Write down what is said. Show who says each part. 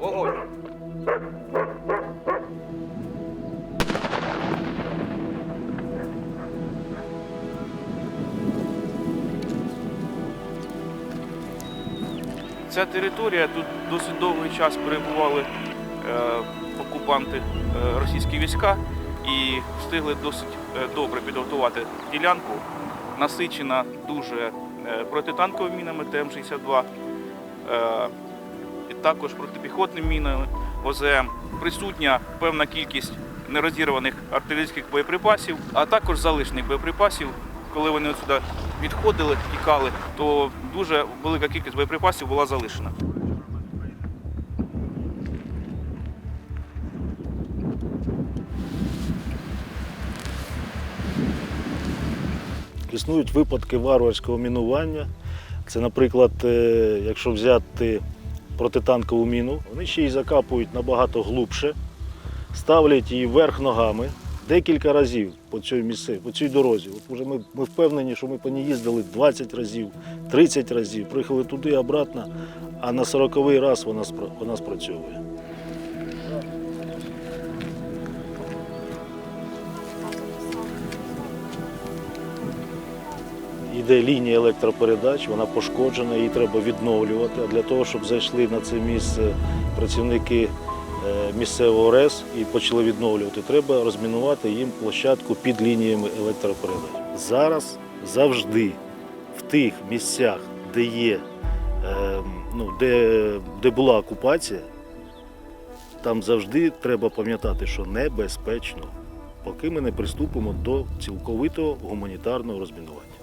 Speaker 1: Огонь.
Speaker 2: Ця територія тут досить довгий час перебували е, окупанти е, російські війська і встигли досить е, добре підготувати ділянку. Насичена дуже е, протитанковими мінами ТМ-62, е, також протипіхотними мінами ОЗМ. Присутня певна кількість нерозірваних артилерійських боєприпасів, а також залишних боєприпасів. Коли вони сюди відходили, тікали, то дуже велика кількість боєприпасів була залишена.
Speaker 3: Існують випадки варварського мінування. Це, наприклад, е, якщо взяти протитанкову міну, вони ще й закапують набагато глубше, ставлять її вверх ногами декілька разів по цій місці, по цій дорозі. От уже ми, ми впевнені, що ми по ній їздили 20 разів, 30 разів, приїхали туди обратно, а на 40-й раз вона, вона спрацьовує. Іде лінія електропередач, вона пошкоджена, її треба відновлювати. А для того, щоб зайшли на це місце працівники е, місцевого РЕС і почали відновлювати, треба розмінувати їм площадку під лініями електропередач. Зараз завжди в тих місцях, де є, е, ну, де, де була окупація, там завжди треба пам'ятати, що небезпечно, поки ми не приступимо до цілковитого гуманітарного розмінування.